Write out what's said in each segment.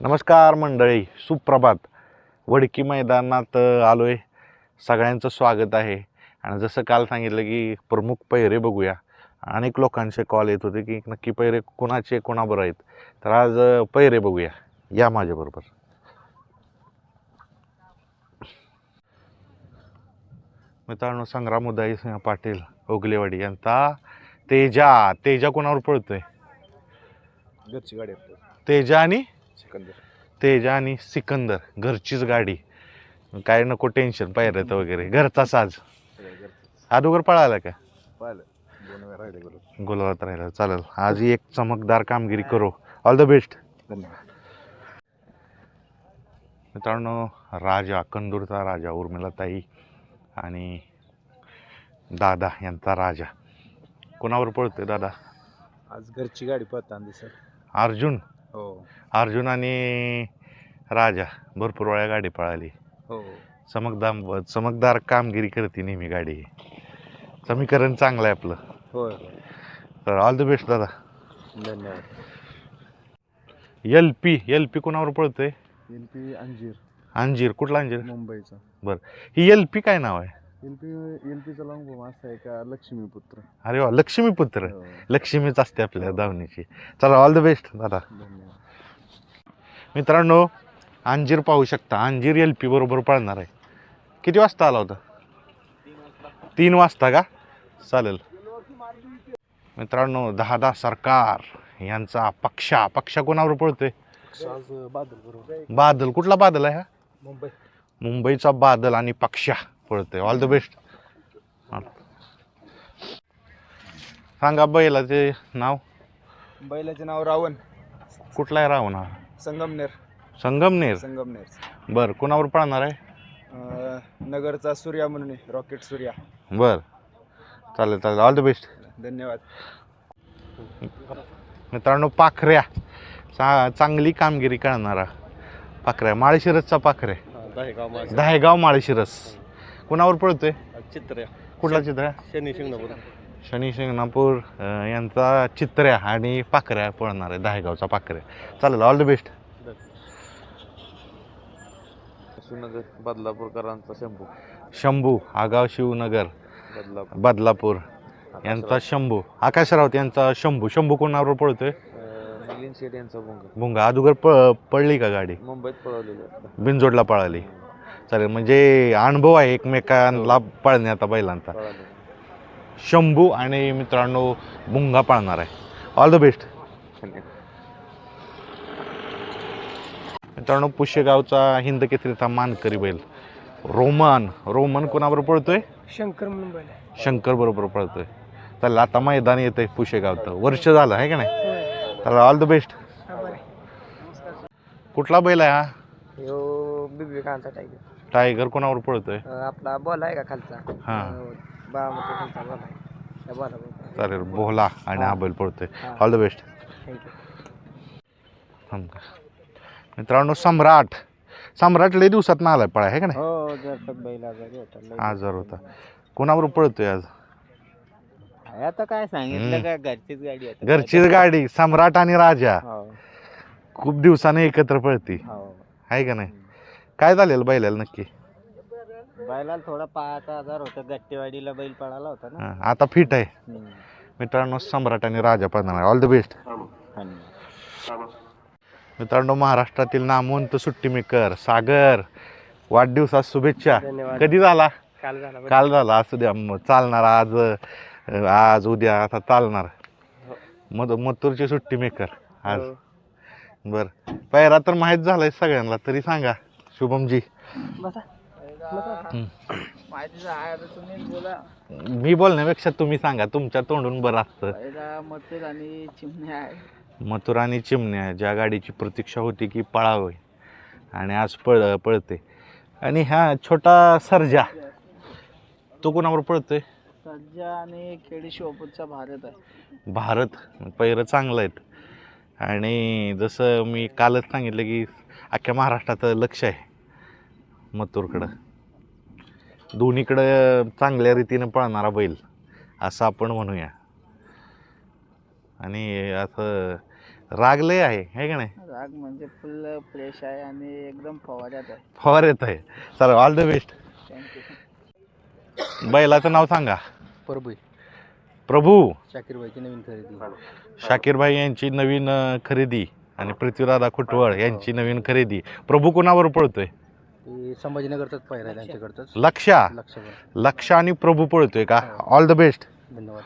नमस्कार मंडळी सुप्रभात. वडकी मैदानात अ, आलोय. सगळ्यांचं स्वागत आहे. आणि जसं काल सांगितलं की प्रमुख पैरे बघूया. अनेक लोकांचे कॉल येत होते की नक्की पैरे कोणाचे कोणाबरोबर आहेत. तर आज पैरे बघूया. या माझ्याबरोबर. मित्रांनो संग्राम उदय सिंह पाटील ओगलेवाडी यांचा तेजा. तेजा कोणावर पळतोय? तेजा आणि सिकंदर. तेजा आणि सिकंदर घरचीच गाडी. काय नको टेन्शन पायऱ्यात वगैरे. घरचा साज. अगोदर पळाला का? पाहिलं गुलाबात. राहिला. चालेल. आज एक चमकदार कामगिरी करू. ऑल द बेस्ट धन्यवाद. मित्रांनो राजा कंदूरचा राजा उर्मिलाताई आणि दादा यांचा राजा. कोणावर पळतोय दादा? आज घरची गाडी पळताना दिसत. अर्जुन. अर्जुन आणि राजा भरपूर वेळा गाडी पळाली. हो. चमकदार चमकदार कामगिरी करते नेहमी गाडी. समीकरण चांगलं आहे आपलं. होय होय. तर ऑल द बेस्ट दादा. धन्यवाद. एल पी एल पी कोणावर पळतोय? एल पी अंजीर. अंजीर कुठला अंजीर? मुंबईचा. ही एल पी काय नाव आहे? एल पी एल पीचा लॉंग असं आहे का? लक्ष्मीपुत्र अरे वा लक्ष्मीपुत्र हो, लक्ष्मीच असते आपल्या धावणीची. चला ऑल द बेस्ट दादा. धन्यवाद. मित्रांनो अंजीर पाहू शकता. अंजीर एल पी बरोबर पळणार आहे. किती वाजता आला होता? तीन वाजता का? चालेल. मित्रांनो दहा दहा सरकार यांचा पक्षा. पक्षा कोणावर पळतोय? बादल. कुठला बादल आहे हा? मुंबई. मुंबईचा बादल आणि पक्षा पळतोय. ऑल द बेस्ट सांगा बैलाचे नाव? बैलाचे नाव रावण. कुठला आहे रावण हा? संगमनेर. संगमनेर? संगमनेर. बर कोणावर पळणार आहे? अं, नगरचा सूर्या म्हणून आहे, रॉकेट सूर्या. बर. चालेल चालेल. ऑल द बेस्ट धन्यवाद. मित्रांनो पाखऱ्या. चा चांगली कामगिरी करणारा पाखऱ्या. माळशिरसचा पाखऱ्या दहेगाव माळशिरस. कोणावर पळतोय? चित्र कुठला चित्र शनी शिंगणापूर. शनी शिंगणापूर यांचा चित्र्या आणि पाखऱ्या पळणार आहे दहेगावचा पाखऱ्या. चालेल ऑल द बेस्ट शिवनगर बदलापूरकरांचा शंभू. शंभू आगाव शिवनगर. बदलापूर. बदलापूर यांचा शंभू. आकाश राऊत यांचा शंभू. शंभू कोणावर पळतोय? मिलिंद शेट यांचा भोंगा. प पडली का गाडी? मुंबईत पळवलेलं बिनजोडला पळाली. चालेल म्हणजे अनुभव आहे एकमेकांना पळण्याचा बैलांचा. शंभू आणि मित्रांनो भुंगा पाळणार आहे. ऑल द बेस्ट मित्रांनो पुष्यगावचा हिंद केसरीचा मानकरी बैल. रोमन रोमन कोणाबरोबर पळतोय? शंकर शंकर बरोबर पळतोय. तर आता मैदान येतंय पुशेगावचं वर्ष झालं आहे का नाही? तर ऑल द बेस्ट कुठला बैल आहे हा? टायगर टायगर कोणावर पळतोय? आपला बॉल आहे का खालचा? हा. बॉल चालेल बोला आणि हा बैल पळतोय. हा. ऑल द बेस्ट थँक्यू मित्रांनो सम्राट. सम्राट लय दिवसात ना आलाय पळा आहे का नाही? हो जर बैल आजारी होता आजार होता. कोणावर पळतोय आज? आता काय. सांगितलं का? घरचीच गाडी घरचीच गाडी सम्राट आणि राजा. हो. खूप दिवसाने एकत्र पळती. हो. आहे का नाही? काय झालेलं बैलाला नक्की? बैलाला थोडा पाच हजार होतं. गट्टेवाडीला बैल पळाला होता ना. हा, आता फिट आहे. हम्म. मित्रांनो सम्राट आणि राजा पळणार ऑल द बेस्ट धन्यवाद. मित्रांनो महाराष्ट्रातील नामवंत सुट्टी मेकर सागर वाढदिवसात शुभेच्छा. धन्यवाद. कधी झाला? काल झाला बरं. काल झाला. असू द्या मग चालणार. आज अं, आज उद्या आता चालणार. मध मथुरची सुट्टी मेकर आज. हो. बर. पहिरा तर माहीत झालाय सगळ्यांना. तरी सांगा शुभमजी. बसा. बसा. हम्म. माहितीचं आहे आता तुम्ही बोला मी बोलण्यापेक्षा तुम्ही सांगा तुमच्या तोंडून बरं असतं पहिला मथुर आणि चिमण्या आहे मथुर आणि चिमण्या ज्या गाडीची प्रतीक्षा होती की पळावे आणि आज पळ पळते आणि हा छोटा सर्जा तो कोणावर पळतोय सज्जा आणि केडी शिवपूरचा भारत आहे भारत पैरं चांगलं आहेत आणि जसं मी कालच सांगितलं की अख्ख्या महाराष्ट्रात लक्ष आहे मथुरकडं दोन्हीकडं चांगल्या रीतीनं पळणारा बैल असं आपण म्हणूया. आणि असं रागले आहे हे का नाही? राग म्हणजे फुल फ्रेश आहे आणि एकदम फवाऱ्यात आहे. फवार येत आहे sir all the best thank you बैलाचं नाव सांगा. प्रभू प्रभू. शाकीर भाईची नवीन खरेदी. शाकीरभाई यांची नवीन अ, खरेदी आणि पृथ्वीदादा खुटवळ यांची नवीन खरेदी. प्रभू कोणावर पळतोय? संभाजीनगरचाच पाहिजे त्यांच्याकडचंच. लक्षा. लक्ष आणि प्रभू पळतोय का? ऑल द बेस्ट धन्यवाद.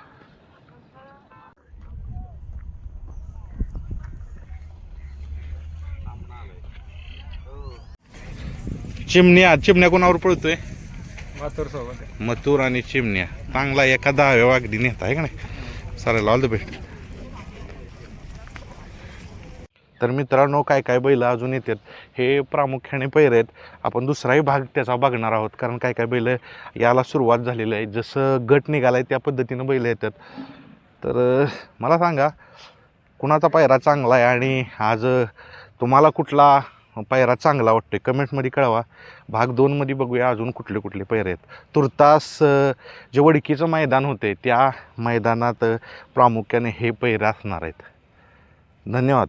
चिमण्या चिमण्या कोणावर पळतोय? माथुर सोबत मथुर आणि चिमण्या. चांगला एका दहाव्या वागडी नेता आहे का नाही? चालेल ऑल द बेस्ट तर मित्रांनो काय काय बैल अजून येतात हे प्रामुख्याने पैर आहेत. आपण दुसराही भाग त्याचा बघणार आहोत कारण काय काय बैल याला सुरुवात झालेली आहे. जसं गट निघाला आहे त्या पद्धतीनं बैल येतात. तर मला सांगा कुणाचा पायरा चांगला आहे आणि आज तुम्हाला कुठला पायरा चांगला वाटतो आहे कमेंटमध्ये कळवा. भाग दोनमध्ये बघूया अजून कुठले कुठले पैरे आहेत. तुर्तास जे वडकीचं मैदान होते त्या मैदानात प्रामुख्याने हे पैरे असणार आहेत. धन्यवाद.